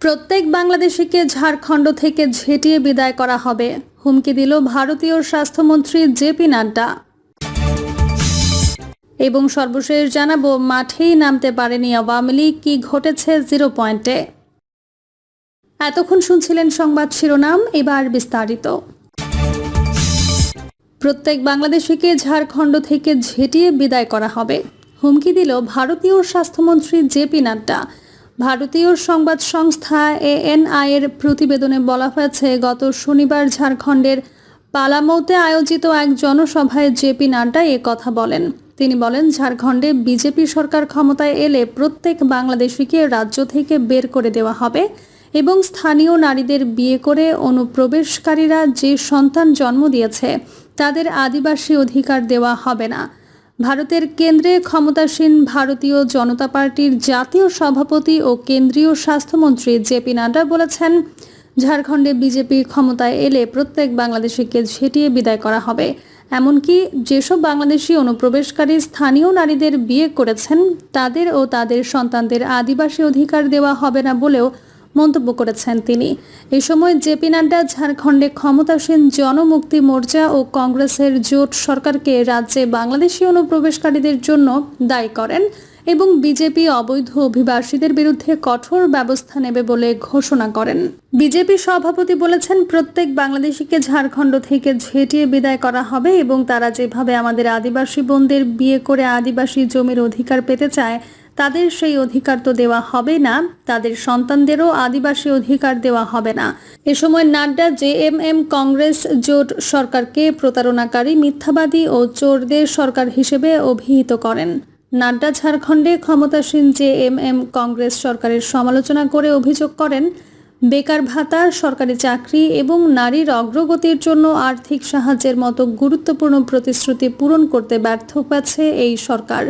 প্রত্যেক বাংলাদেশিকে ঝাড়খণ্ড থেকে ঝেঁটিয়ে বিদায় করা হবে। হুমকি দিল ভারতীয় স্বাস্থ্যমন্ত্রী জেপি নাড্ডা। এবং সর্বশেষ জানাব, মাঠেই নামতে পারেনি আওয়ামী লীগ, কি ঘটেছে জিরো পয়েন্টে? এতক্ষণ শুনছিলেন সংবাদ শিরোনাম, এবার বিস্তারিত। প্রত্যেক বাংলাদেশিকে ঝাড়খণ্ড থেকে ঝেঁটিয়ে বিদায় করা হবে। হুমকি দিল ভারতীয় স্বাস্থ্যমন্ত্রী জেপি নাড্ডা। ভারতীয় সংবাদ সংস্থা এএনআই এর প্রতিবেদনে বলা হয়েছে, গত শনিবার ঝাড়খণ্ডের পালামৌতে আয়োজিত এক জনসভায় জেপি নাড্ডা এ কথা বলেন। তিনি বলেন, ঝাড়খণ্ডে বিজেপি সরকার ক্ষমতায় এলে প্রত্যেক বাংলাদেশিকে রাজ্য থেকে বের করে দেওয়া হবে এবং স্থানীয় নারীদের বিয়ে করে অনুপ্রবেশকারীরা যে সন্তান জন্ম দিয়েছে, তাদের আদিবাসী অধিকার দেওয়া হবে না। ভারতের কেন্দ্রে ক্ষমতাসীন ভারতীয় জনতা পার্টির জাতীয় সভাপতি ও কেন্দ্রীয় স্বাস্থ্যমন্ত্রী জেপি নাড্ডা বলেছেন, ঝাড়খণ্ডে বিজেপি ক্ষমতায় এলে প্রত্যেক বাংলাদেশিকে ঝেঁটিয়ে বিদায় করা হবে। এমনকি যেসব বাংলাদেশি অনুপ্রবেশকারী স্থানীয় নারীদের বিয়ে করেছেন, তাদের ও তাদের সন্তানদের আদিবাসী অধিকার দেওয়া হবে না বলেও মন্তব্য করেছেন তিনি। এ সময় জেপি নাড্ডা ঝাড়খণ্ডে ক্ষমতাসীন জনমুক্তি মোর্চা ও কংগ্রেসের জোট সরকারকে রাজ্যে বাংলাদেশি অনুপ্রবেশকারীদের জন্য দায়ী করেন এবং বিজেপি অবৈধ অভিবাসীদের বিরুদ্ধে কঠোর ব্যবস্থা নেবে বলে ঘোষণা করেন। বিজেপি সভাপতি বলেছেন, প্রত্যেক বাংলাদেশিকে ঝাড়খণ্ড থেকে ঝেঁটিয়ে বিদায় করা হবে এবং তারা যেভাবে আমাদের আদিবাসী বোনদের বিয়ে করে আদিবাসী জমির অধিকার পেতে চায় তাদের সেই অধিকার তো দেওয়া হবে না, তাদের সন্তানদেরও আদিবাসী অধিকার দেওয়া হবে না। এ সময় Nadda J M M Congress জোট সরকারকে প্রতারণাকারী, মিথ্যাবাদী ও চোরদের সরকার হিসেবে অভিহিত করেন। নাড্ডা ঝাড়খণ্ডে ক্ষমতাসীন জে এম এম কংগ্রেস সরকারের সমালোচনা করে অভিযোগ করেন, বেকার ভাতা, সরকারি চাকরি এবং নারীর অগ্রগতির জন্য আর্থিক সাহায্যের মতো গুরুত্বপূর্ণ প্রতিশ্রুতি পূরণ করতে ব্যর্থ হয়েছে এই সরকার।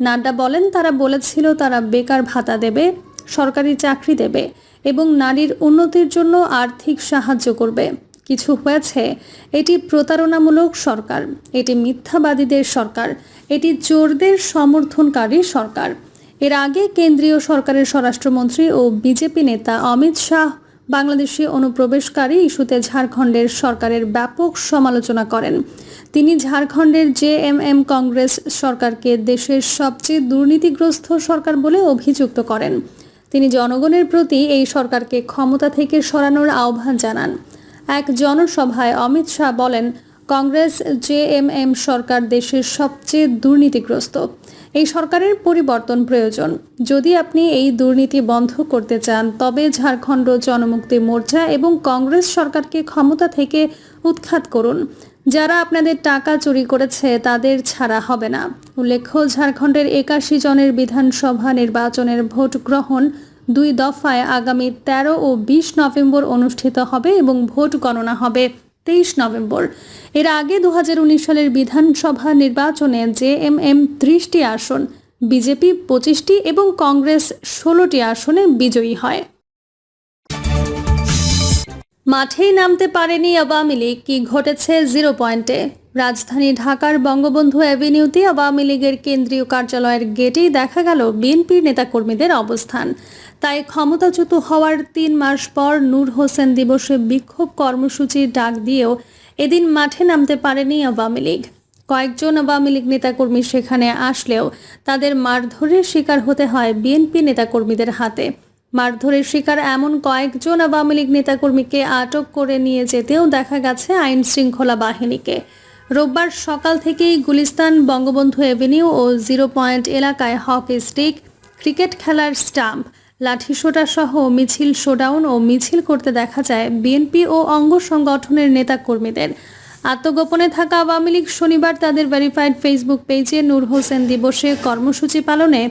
নাড্ডা বলেন, তারা বলেছিল তারা বেকার ভাতা দেবে, সরকারি চাকরি দেবে এবং নারীর উন্নতির জন্য আর্থিক সাহায্য করবে। কিছু হয়েছে, এটি প্রতারণামূলক সরকার, এটি মিথ্যাবাদীদের সরকার, এটি চোরদের সমর্থনকারী সরকার। এর আগে কেন্দ্রীয় সরকারের স্বরাষ্ট্রমন্ত্রী ও বিজেপি নেতা অমিত শাহ বাংলাদেশি অনুপ্রবেশকারী ইস্যুতে ঝাড়খণ্ডের সরকারের ব্যাপক সমালোচনা করেন। তিনি ঝাড়খণ্ডের জেএমএম কংগ্রেস সরকারকে দেশের সবচেয়ে দুর্নীতিগ্রস্ত সরকার বলে অভিযুক্ত করেন। তিনি জনগণের প্রতি এই সরকারকে ক্ষমতা থেকে সরানোর আহ্বান জানান। এক জনসভায় অমিত শাহ বলেন, কংগ্রেস জেএমএম সরকার দেশের সবচেয়ে দুর্নীতিগ্রস্ত। এই সরকারের পরিবর্তন প্রয়োজন। যদি আপনি এই দুর্নীতি বন্ধ করতে চান, তবে ঝাড়খণ্ড জনমুক্তি মোর্চা এবং কংগ্রেস সরকারকে ক্ষমতা থেকে উৎখাত করুন। যারা আপনাদের টাকা চুরি করেছে, তাদের ছাড়া হবে না। উল্লেখ্য, ঝাড়খণ্ডের একাশি জনের বিধানসভা নির্বাচনের ভোট গ্রহণ দুই দফায় আগামী তেরো ও বিশ নভেম্বর অনুষ্ঠিত হবে এবং ভোট গণনা হবে। তেইশ নভেম্বর। এর আগে দু হাজার উনিশ সালের বিধানসভা নির্বাচনে জেএমএম ত্রিশটি আসন, বিজেপি পঁচিশটি এবং কংগ্রেস ষোলোটি আসনে বিজয়ী হয়। মাঠেই নামতে পারেনি আওয়ামী লীগ, কি ঘটেছে জিরো পয়েন্টে? রাজধানী ঢাকার বঙ্গবন্ধু অ্যাভিনিউতে আওয়ামী লীগের কেন্দ্রীয় কার্যালয়ের গেটেই দেখা গেল বিএনপির নেতাকর্মীদের অবস্থান। তাই ক্ষমতাচ্যুত হওয়ার তিন মাস পর নূর হোসেন দিবসে বিক্ষোভ কর্মসূচির ডাক দিয়েও এদিন মাঠে নামতে পারেনি আওয়ামী লীগ। কয়েকজন আওয়ামী লীগ নেতাকর্মী সেখানে আসলেও তাদের মারধরের শিকার হতে হয় বিএনপি নেতাকর্মীদের হাতে। মারধরের শিকার এমন কয়েকজন আওয়ামী লীগ নেতাকর্মীকে আটক করে নিয়ে যেতেও দেখা গেছে আইন শৃঙ্খলা বাহিনীকে। রোববার সকাল থেকেই গুলিস্তান বঙ্গবন্ধু এভিনিউ ও জিরো পয়েন্ট এলাকায় হকি স্টিক, ক্রিকেট খেলার স্টাম্প লাঠি সোটা সহ মিছিল শোডাউন ও মিছিল করতে দেখা যায় বিএনপি ও অঙ্গ সংগঠনের নেতাকর্মীদের। আত্মগোপনে থাকা আওয়ামী লীগ শনিবার তাদের ভেরিফাইড ফেসবুক পেজে নূর হোসেন দিবসে কর্মসূচি পালনে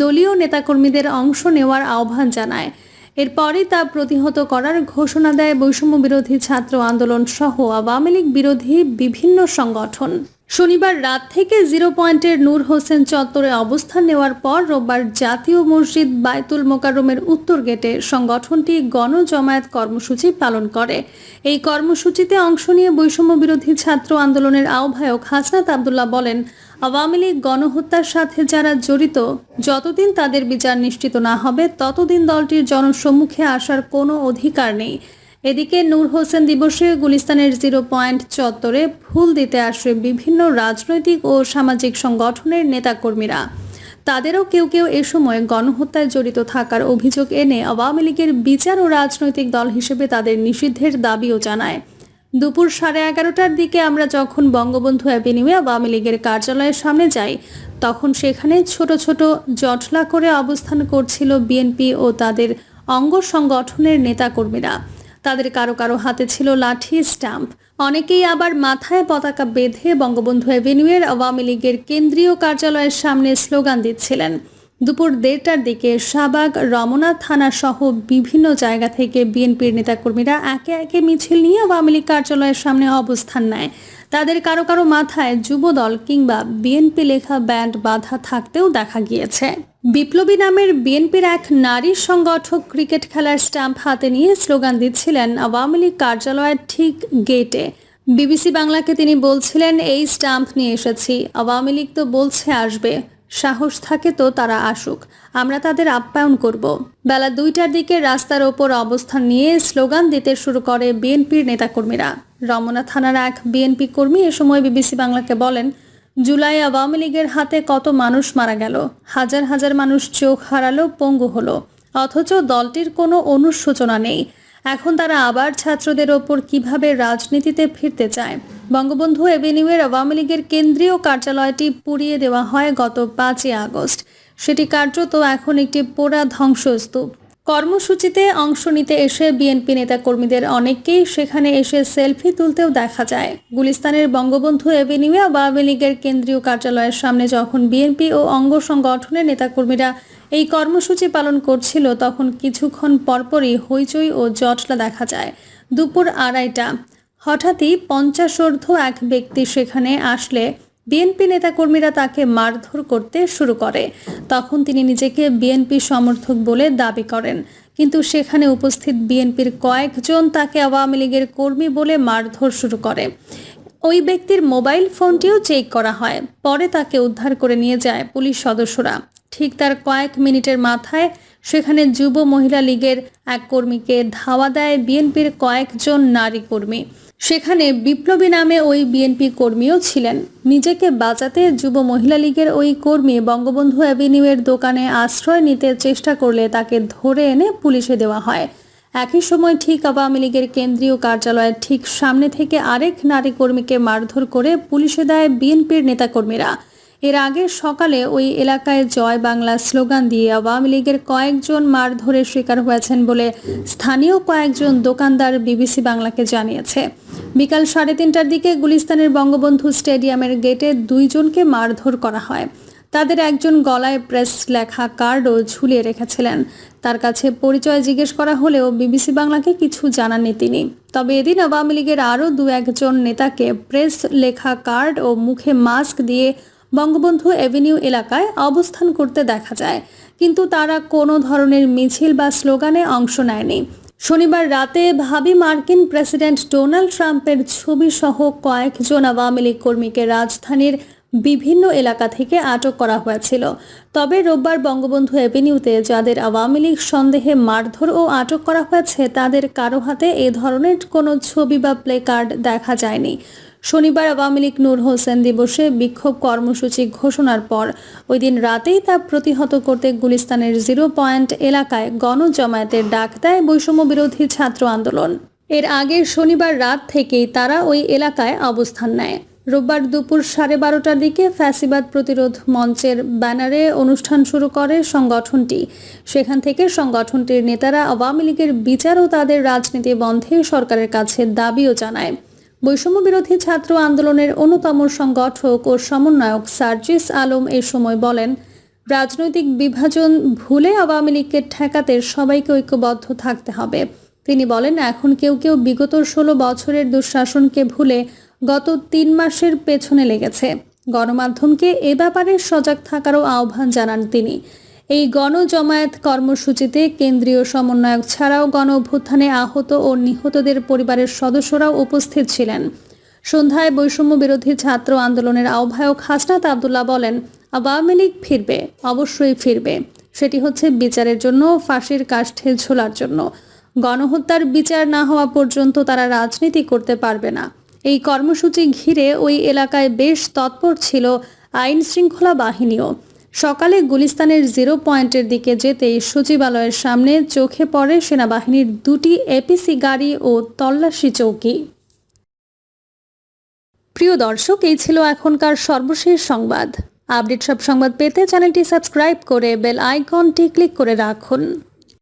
দলীয় নেতাকর্মীদের অংশ নেওয়ার আহ্বান জানায়। এরপরই তা প্রতিহত করার ঘোষণা দেয় বৈষম্য বিরোধী ছাত্র আন্দোলন সহ আওয়ামী লীগ বিরোধী বিভিন্ন সংগঠন। শনিবার রাত থেকে জিরো পয়েন্টের নূর হোসেন চত্বরে অবস্থান নেওয়ার পর রোববার জাতীয় মসজিদ বায়তুল মোকাররমের উত্তর গেটে সংগঠনটি গণজমায়েত কর্মসূচি পালন করে। এই কর্মসূচিতে অংশ নিয়ে বৈষম্য বিরোধী ছাত্র আন্দোলনের আহ্বায়ক হাসনাত আবদুল্লাহ বলেন, আওয়ামী লীগ গণহত্যার সাথে যারা জড়িত, যতদিন তাদের বিচার নিশ্চিত না হবে, ততদিন দলটির জনসম্মুখে আসার কোনো অধিকার নেই। এদিকে নূর হোসেন দিবসে গুলিস্তানের জিরো পয়েন্ট চত্বরে ফুল দিতে আসে বিভিন্ন রাজনৈতিক ও সামাজিক সংগঠনের নেতাকর্মীরা। তাদেরও কেউ কেউ এ সময় গণহত্যায় জড়িত থাকার অভিযোগ এনে আওয়ামী লীগের বিচার ও রাজনৈতিক দল হিসেবে তাদের নিষিদ্ধের দাবিও জানায়। দুপুর সাড়ে এগারোটার দিকে আমরা যখন বঙ্গবন্ধু অ্যাভিনিউয়ে আওয়ামী লীগের কার্যালয়ের সামনে যাই, তখন সেখানে ছোট ছোট জটলা করে অবস্থান করছিল বিএনপি ও তাদের অঙ্গ সংগঠনের নেতাকর্মীরা। তাদের কারও কারও হাতে ছিল লাঠি, স্ট্যাম্প। অনেকেই আবার মাথায় পতাকা বেঁধে বঙ্গবন্ধু অ্যাভিনিউয়ের আওয়ামী লীগের কেন্দ্রীয় কার্যালয়ের সামনে স্লোগান দিচ্ছিলেন। দুপুর দেড়টার দিকে শাহবাগ, রমনা থানা সহ বিভিন্ন জায়গা থেকে বিএনপির নেতাকর্মীরা একে একে মিছিল নিয়ে আওয়ামী লীগ কার্যালয়ের সামনে অবস্থান নেয়। তাদের কারও কারও মাথায় যুবদল কিংবা বিএনপি লেখা ব্যান্ড বাধা থাকতেও দেখা গিয়েছে। বিপ্লবী নামের বিএনপির এক নারী সংগঠক ক্রিকেট খেলার স্ট্যাম্প হাতে নিয়ে স্লোগান দিচ্ছিলেন আওয়ামী লীগ কার্যালয়ের ঠিক গেটে। বিবিসি বাংলাকে তিনি বলছিলেন, এই স্ট্যাম্প নিয়ে এসেছি, আওয়ামী লীগ তো বলছে আসবে, সাহস থাকে তো তারা আসুক, আমরা তাদের আপ্যায়ন করব। বেলা দুইটার দিকে রাস্তার ওপর অবস্থান নিয়ে স্লোগান দিতে শুরু করে বিএনপির নেতাকর্মীরা। রমনা থানার এক বিএনপি কর্মী এ সময় বিবিসি বাংলাকে বলেন, জুলাই আওয়ামী লীগের হাতে কত মানুষ মারা গেল, হাজার হাজার মানুষ চোখ হারালো, পঙ্গু হলো, অথচ দলটির কোনো অনুশোচনা নেই। এখন তারা আবার ছাত্রদের ওপর কীভাবে রাজনীতিতে ফিরতে চায়? বঙ্গবন্ধু এভিনিউয়ের আওয়ামী লীগের কেন্দ্রীয় কার্যালয়টি পুড়িয়ে দেওয়া হয় গত পাঁচই আগস্ট। সেটি কার্যত এখন একটি পোড়া ধ্বংসস্তূপ। কর্মসূচিতে অংশ নিতে এসে বিএনপি নেতাকর্মীদের অনেককেই সেখানে এসে সেলফি তুলতেও দেখা যায়। গুলিস্তানের বঙ্গবন্ধু এভিনিউয়ে আওয়ামী লীগের কেন্দ্রীয় কার্যালয়ের সামনে যখন বিএনপি ও অঙ্গ সংগঠনের নেতাকর্মীরা এই কর্মসূচি পালন করছিল, তখন কিছুক্ষণ পরপরই হইচই ও জটলা দেখা যায়। দুপুর আড়াইটা। হঠাৎই পঞ্চাশোর্ধ্ব এক ব্যক্তি সেখানে আসলে বিএনপি নেতাকর্মীরা তাকে মারধর করতে শুরু করে। তখন তিনি নিজেকে বিএনপি সমর্থক বলে দাবি করেন। কিন্তু সেখানে উপস্থিত বিএনপির কয়েকজন তাকে আওয়ামী লীগের কর্মী বলে মারধর শুরু করে। ওই ব্যক্তির মোবাইল ফোনটিও চেক করা হয়। পরে তাকে উদ্ধার করে নিয়ে যায় পুলিশ সদস্যরা। ঠিক তার কয়েক মিনিটের মাথায় সেখানে যুব মহিলা লীগের এক কর্মীকে ধাওয়া দেয় বিএনপির কয়েকজন নারী কর্মী। সেখানে বিপ্লবী নামে ওই বিএনপি কর্মীও ছিলেন। নিজেকে বাঁচাতে যুব মহিলা লীগের ওই কর্মী বঙ্গবন্ধু অ্যাভিনিউয়ের দোকানে আশ্রয় নিতে চেষ্টা করলে তাকে ধরে এনে পুলিশে দেওয়া হয়। একই সময় ঠিক আওয়ামী লীগের কেন্দ্রীয় কার্যালয়ের ঠিক সামনে থেকে আরেক নারী কর্মীকে মারধর করে পুলিশে দেয় বিএনপির নেতাকর্মীরা। এর আগে সকালে ওই এলাকায় জয় বাংলা স্লোগান দিয়ে আওয়ামী লীগের কয়েকজন মারধরের শিকার হয়েছেন বলে স্থানীয় কয়েকজন দোকানদার বিবিসি বাংলাকে জানিয়েছে। বিকাল সাড়ে তিনটার দিকে গুলিস্তানের বঙ্গবন্ধু স্টেডিয়ামের গেটে দুইজনকে মারধর করা হয়। তাদের একজন গলায় প্রেস লেখা কার্ডও ঝুলিয়ে রেখেছিলেন। তার কাছে পরিচয় জিজ্ঞেস করা হলেও বিবিসি বাংলাকে কিছু জানাননি তিনি। তবে এদিন আওয়ামী লীগের আরও দু একজন নেতাকে প্রেস লেখা কার্ড ও মুখে মাস্ক দিয়ে বঙ্গবন্ধু এভিনিউ এলাকায় অবস্থান করতে দেখা যায়। কিন্তু তারা কোনো ধরনের মিছিল বা স্লোগানে অংশ নেয়নি। শনিবার রাতে ভাবি মার্কিন প্রেসিডেন্ট ডোনাল্ড ট্রাম্পের ছবি সহ কয়েকজন আওয়ামী লীগ কর্মীকে রাজধানীর বিভিন্ন এলাকা থেকে আটক করা হয়েছিল। তবে রোববার বঙ্গবন্ধু এভিনিউতে যাদের আওয়ামী লীগ সন্দেহে মারধর ও আটক করা হয়েছে, তাদের কারও হাতে এ ধরনের কোনো ছবি বা প্লে কার্ড দেখা যায়নি। শনিবার আওয়ামী লীগ নূর হোসেন দিবসে বিক্ষোভ কর্মসূচি ঘোষণার পর ওই দিন রাতেই তা প্রতিহত করতে গুলিস্তানের জিরো পয়েন্ট এলাকায় গণজমায়েতের ডাক দেয় বৈষম্য বিরোধী ছাত্র আন্দোলন। এর আগে শনিবার রাত থেকেই তারা ওই এলাকায় অবস্থান নেয়। রোববার দুপুর সাড়ে বারোটার দিকে ফ্যাসিবাদ প্রতিরোধ মঞ্চের ব্যানারে অনুষ্ঠান শুরু করে সংগঠনটি। সেখান থেকে সংগঠনটির নেতারা আওয়ামী লীগের বিচার ও তাদের রাজনীতি বন্ধে সরকারের কাছে দাবিও জানায়। বৈষম্য বিরোধী ছাত্র আন্দোলনের অন্যতম সংগঠক ও সমন্বয়ক সার্জিস আলম এ সময় বলেন, রাজনৈতিক বিভাজন ভুলে আওয়ামী লীগকে ঠেকাতে সবাইকে ঐক্যবদ্ধ থাকতে হবে। তিনি বলেন, এখন কেউ কেউ বিগত ষোলো বছরের দুঃশাসনকে ভুলে গত তিন মাসের পেছনে লেগেছে। গণমাধ্যমকে এ ব্যাপারে সজাগ থাকারও আহ্বান জানান তিনি। এই গণজমায়েত কর্মসূচিতে কেন্দ্রীয় সমন্বয়ক ছাড়াও গণ অভ্যুত্থানে আহত ও নিহতদের পরিবারের সদস্যরাও উপস্থিত ছিলেন। সন্ধ্যায় বৈষম্য বিরোধী ছাত্র আন্দোলনের আহ্বায়ক হাসনাত আবদুল্লাহ বলেন, আওয়ামী লীগ ফিরবে, অবশ্যই ফিরবে। সেটি হচ্ছে বিচারের জন্য, ফাঁসির কাষ্ঠে ঝোলার জন্য। গণহত্যার বিচার না হওয়া পর্যন্ত তারা রাজনীতি করতে পারবে না। এই কর্মসূচি ঘিরে ওই এলাকায় বেশ তৎপর ছিল আইন শৃঙ্খলা বাহিনীও। সকালে গুলিস্তানের জিরো পয়েন্টের দিকে যেতেই সচিবালয়ের সামনে চোখে পড়ে সেনাবাহিনীর দুটি এপিসি গাড়ি ও তল্লাশি চৌকি। প্রিয় দর্শক, এই ছিল এখনকার সর্বশেষ সংবাদ। আপডেট সব সংবাদ পেতে চ্যানেলটি সাবস্ক্রাইব করে বেল আইকনটি ক্লিক করে রাখুন।